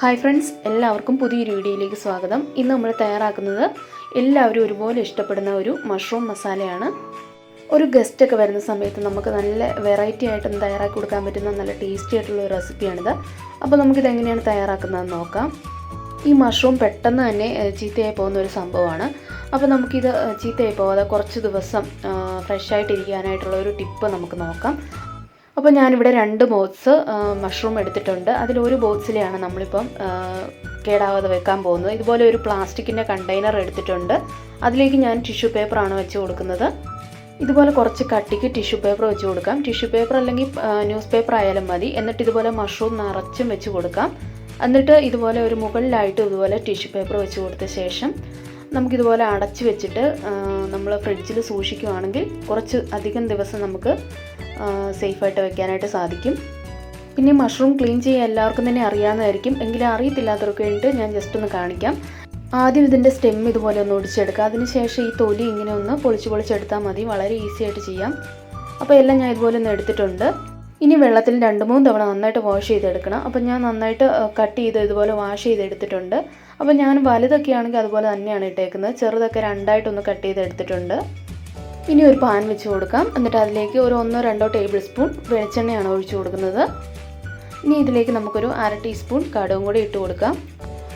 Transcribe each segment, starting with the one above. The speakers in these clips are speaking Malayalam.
ഹായ് ഫ്രണ്ട്സ് എല്ലാവർക്കും പുതിയൊരു വീഡിയോയിലേക്ക് സ്വാഗതം. ഇന്ന് നമ്മൾ തയ്യാറാക്കുന്നത് എല്ലാവരും ഒരുപോലെ ഇഷ്ടപ്പെടുന്ന ഒരു മഷ്റൂം മസാലയാണ് ഒരു ഗസ്റ്റൊക്കെ വരുന്ന സമയത്ത് നമുക്ക് നല്ല വെറൈറ്റി ആയിട്ടൊന്ന് തയ്യാറാക്കി കൊടുക്കാൻ പറ്റുന്ന നല്ല ടേസ്റ്റി ആയിട്ടുള്ള ഒരു റെസിപ്പിയാണിത് അപ്പോൾ നമുക്കിത് എങ്ങനെയാണ് തയ്യാറാക്കുന്നതെന്ന് നോക്കാം. ഈ മഷ്റൂം പെട്ടെന്ന് തന്നെ ചീത്തയായി പോകുന്ന ഒരു സംഭവമാണ്. അപ്പോൾ നമുക്കിത് ചീത്തയായി പോകാതെ കുറച്ച് ദിവസം ഫ്രഷ് ആയിട്ടിരിക്കാനായിട്ടുള്ള ഒരു ടിപ്പ് നമുക്ക് നോക്കാം. അപ്പോൾ ഞാനിവിടെ രണ്ട് ബോക്സ് മഷ്റൂം എടുത്തിട്ടുണ്ട്. അതിലൊരു ബോക്സിലെയാണ് നമ്മളിപ്പം കേടാവാതെ വെക്കാൻ പോകുന്നത്. ഇതുപോലെ ഒരു പ്ലാസ്റ്റിക്കിന്റെ കണ്ടെയ്നർ എടുത്തിട്ടുണ്ട്. അതിലേക്ക് ഞാൻ ടിഷ്യൂ പേപ്പറാണ് വെച്ച് കൊടുക്കുന്നത്. ഇതുപോലെ കുറച്ച് കട്ടിക്ക് ടിഷ്യൂ പേപ്പർ വെച്ച് കൊടുക്കാം. ടിഷ്യൂ പേപ്പർ അല്ലെങ്കിൽ ന്യൂസ് പേപ്പർ ആയാലും മതി. എന്നിട്ട് ഇതുപോലെ മഷ്റൂം നിറച്ചും വെച്ച് കൊടുക്കാം. എന്നിട്ട് ഇതുപോലെ ഒരു മുകളിലായിട്ട് ഇതുപോലെ ടിഷ്യൂ പേപ്പർ വെച്ച് കൊടുത്ത ശേഷം നമുക്കിതുപോലെ അടച്ചു വെച്ചിട്ട് നമ്മൾ ഫ്രിഡ്ജിൽ സൂക്ഷിക്കുവാണെങ്കിൽ കുറച്ച് അധികം ദിവസം നമുക്ക് സേഫായിട്ട് വെക്കാനായിട്ട് സാധിക്കും. പിന്നെ മഷ്റൂം ക്ലീൻ ചെയ്യാൻ എല്ലാവർക്കും തന്നെ അറിയാവുന്നതായിരിക്കും. എങ്കിലും അറിയത്തില്ലാത്തവർക്ക് വേണ്ടിയിട്ട് ഞാൻ ജസ്റ്റ് ഒന്ന് കാണിക്കാം. ആദ്യം ഇതിന്റെ സ്റ്റെം ഇതുപോലെ ഒന്ന് ഒടിച്ചെടുക്കുക. അതിനുശേഷം ഈ തൊലി ഇങ്ങനെ ഒന്ന് പൊളിച്ച് പൊളിച്ചെടുത്താൽ മതി. വളരെ ഈസി ആയിട്ട് ചെയ്യാം. അപ്പോൾ എല്ലാം ഞാൻ ഇതുപോലെ ഒന്ന് എടുത്തിട്ടുണ്ട്. ഇനി വെള്ളത്തിൽ രണ്ട് മൂന്ന് തവണ നന്നായിട്ട് വാഷ് ചെയ്തെടുക്കണം. അപ്പോൾ ഞാൻ നന്നായിട്ട് കട്ട് ചെയ്ത് ഇതുപോലെ വാഷ് ചെയ്തെടുത്തിട്ടുണ്ട്. അപ്പോൾ ഞാൻ വലുതൊക്കെ ആണെങ്കിൽ അതുപോലെ തന്നെയാണ് ഇട്ടേക്കുന്നത്. ചെറുതൊക്കെ രണ്ടായിട്ടൊന്ന് കട്ട് ചെയ്തെടുത്തിട്ടുണ്ട്. ഇനി ഒരു പാൻ വെച്ച് കൊടുക്കാം. എന്നിട്ട് അതിലേക്ക് ഒരു ഒന്നോ രണ്ടോ ടേബിൾ സ്പൂൺ വെളിച്ചെണ്ണയാണ് ഒഴിച്ചു കൊടുക്കുന്നത്. ഇനി ഇതിലേക്ക് നമുക്കൊരു അര ടീസ്പൂൺ കടുകും കൂടി ഇട്ട് കൊടുക്കാം.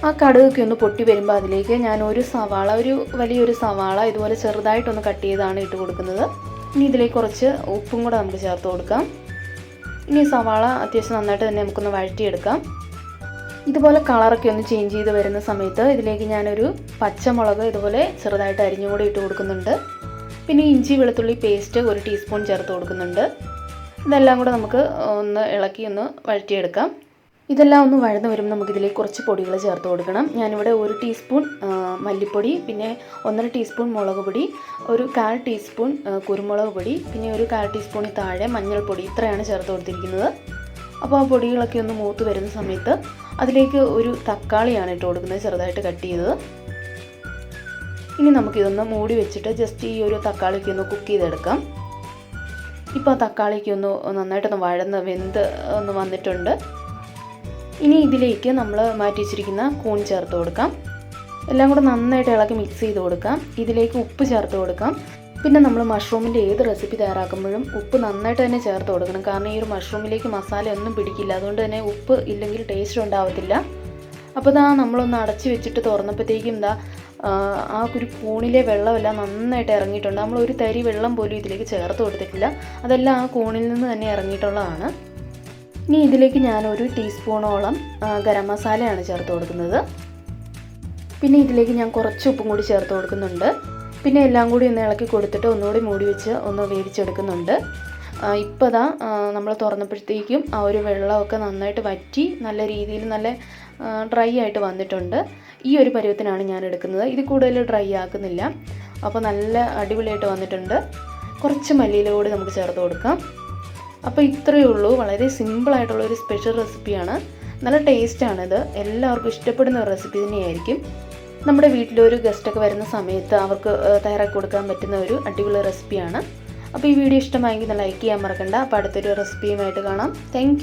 ആ കടുകൊക്കെ ഒന്ന് പൊട്ടി വരുമ്പോൾ അതിലേക്ക് ഞാൻ ഒരു സവാള ഒരു വലിയൊരു സവാള ഇതുപോലെ ചെറുതായിട്ടൊന്ന് കട്ട് ചെയ്താണ് ഇട്ട് കൊടുക്കുന്നത്. ഇനി ഇതിലേക്ക് കുറച്ച് ഉപ്പും കൂടെ നമുക്ക് ചേർത്ത് കൊടുക്കാം. ഇനി സവാള അത്യാവശ്യം നന്നായിട്ട് തന്നെ നമുക്കൊന്ന് വഴറ്റിയെടുക്കാം. ഇതുപോലെ കളറൊക്കെ ഒന്ന് ചേഞ്ച് ചെയ്ത് വരുന്ന സമയത്ത് ഇതിലേക്ക് ഞാനൊരു പച്ചമുളക് ഇതുപോലെ ചെറുതായിട്ട് അരിഞ്ഞുകൂടി ഇട്ട് കൊടുക്കുന്നുണ്ട്. പിന്നെ ഇഞ്ചി വെളുത്തുള്ളി പേസ്റ്റ് ഒരു ടീസ്പൂൺ ചേർത്ത് കൊടുക്കുന്നുണ്ട്. ഇതെല്ലാം കൂടെ നമുക്ക് ഒന്ന് ഇളക്കി ഒന്ന് വഴറ്റിയെടുക്കാം. ഇതെല്ലാം ഒന്ന് വഴന്ന് വരുമ്പോൾ നമുക്കിതിലേക്ക് കുറച്ച് പൊടികൾ ചേർത്ത് കൊടുക്കണം. ഞാനിവിടെ ഒരു ടീസ്പൂൺ മല്ലിപ്പൊടി പിന്നെ ഒന്നര ടീസ്പൂൺ മുളക് പൊടി ഒരു കാൽ ടീസ്പൂൺ കുരുമുളക് പൊടി പിന്നെ ഒരു കാൽ ടീസ്പൂണിൽ താഴെ മഞ്ഞൾപ്പൊടി ഇത്രയാണ് ചേർത്ത് കൊടുത്തിരിക്കുന്നത്. അപ്പോൾ ആ പൊടികളൊക്കെ ഒന്ന് മൂത്ത് വരുന്ന സമയത്ത് അതിലേക്ക് ഒരു തക്കാളിയാണ് ഇട്ട് കൊടുക്കുന്നത് ചെറുതായിട്ട് കട്ട് ചെയ്തത്. ഇനി നമുക്കിതൊന്ന് മൂടി വെച്ചിട്ട് ജസ്റ്റ് ഈ ഒരു തക്കാളിക്ക് ഒന്ന് കുക്ക് ചെയ്തെടുക്കാം. ഇപ്പോൾ തക്കാളിക്ക് ഒന്ന് നന്നായിട്ടൊന്ന് വഴന്ന് വെന്ത് ഒന്ന് വന്നിട്ടുണ്ട്. ഇനി ഇതിലേക്ക് നമ്മൾ മാറ്റി വെച്ചിരിക്കുന്ന കൂൺ ചേർത്ത് കൊടുക്കാം. എല്ലാം കൂടെ നന്നായിട്ട് ഇളക്കി മിക്സ് ചെയ്ത് കൊടുക്കാം. ഇതിലേക്ക് ഉപ്പ് ചേർത്ത് കൊടുക്കാം. പിന്നെ നമ്മൾ മഷ്റൂമിന്റെ ഏത് റെസിപ്പി തയ്യാറാക്കുമ്പോഴും ഉപ്പ് നന്നായിട്ട് തന്നെ ചേർത്ത് കൊടുക്കണം. കാരണം ഈ ഒരു മഷ്റൂമിലേക്ക് മസാല ഒന്നും പിടിക്കില്ല. അതുകൊണ്ട് തന്നെ ഉപ്പ് ഇല്ലെങ്കിൽ ടേസ്റ്റ് ഉണ്ടാവത്തില്ല. അപ്പോൾ ഇതാ നമ്മളൊന്ന് അടച്ചു വെച്ചിട്ട് തുറന്നപ്പോഴത്തേക്കും എന്താ ആ ഒരു കൂണിലെ വെള്ളമെല്ലാം നന്നായിട്ട് ഇറങ്ങിയിട്ടുണ്ട്. നമ്മൾ ഒരു തരി വെള്ളം പോലും ഇതിലേക്ക് ചേർത്ത് കൊടുത്തിട്ടില്ല. അതെല്ലാം ആ കൂണിൽ നിന്ന് തന്നെ ഇറങ്ങിയിട്ടുള്ളതാണ്. ഇനി ഇതിലേക്ക് ഞാൻ ഒരു ടീസ്പൂണോളം ഗരം മസാലയാണ് ചേർത്ത് കൊടുക്കുന്നത്. പിന്നെ ഇതിലേക്ക് ഞാൻ കുറച്ച് ഉപ്പും കൂടി ചേർത്ത് കൊടുക്കുന്നുണ്ട്. പിന്നെ എല്ലാം കൂടി ഒന്ന് ഇളക്കി കൊടുത്തിട്ട് ഒന്നുകൂടി മൂടി വെച്ച് ഒന്ന് വേവിച്ചെടുക്കുന്നുണ്ട്. ഇപ്പോൾ ദാ നമ്മൾ തുറന്നപ്പോഴത്തേക്കും ആ ഒരു വെള്ളമൊക്കെ നന്നായിട്ട് വറ്റി നല്ല രീതിയിൽ നല്ല ഡ്രൈ ആയിട്ട് വന്നിട്ടുണ്ട്. ഈ ഒരു പരുവത്തിനാണ് ഞാൻ എടുക്കുന്നത്. ഇത് കൂടുതൽ ഡ്രൈ ആക്കുന്നില്ല. അപ്പോൾ നല്ല അടിപൊളിയായിട്ട് വന്നിട്ടുണ്ട്. കുറച്ച് മല്ലിയില കൂടി നമുക്ക് ചേർത്ത് കൊടുക്കാം. അപ്പോൾ ഇത്രയേ ഉള്ളൂ. വളരെ സിമ്പിളായിട്ടുള്ള ഒരു സ്പെഷ്യൽ റെസിപ്പിയാണ് നല്ല ടേസ്റ്റാണിത് എല്ലാവർക്കും ഇഷ്ടപ്പെടുന്ന ഒരു റെസിപ്പി തന്നെയായിരിക്കും. നമ്മുടെ വീട്ടിലൊരു ഗസ്റ്റൊക്കെ വരുന്ന സമയത്ത് അവർക്ക് തയ്യാറാക്കി കൊടുക്കാൻ പറ്റുന്ന ഒരു അടിപൊളി റെസിപ്പിയാണ് അപ്പോൾ ഈ വീഡിയോ ഇഷ്ടമായെങ്കിൽ ലൈക്ക് ചെയ്യാൻ മറക്കണ്ട. അപ്പോൾ അടുത്തൊരു റെസിപ്പിയുമായിട്ട് കാണാം. താങ്ക്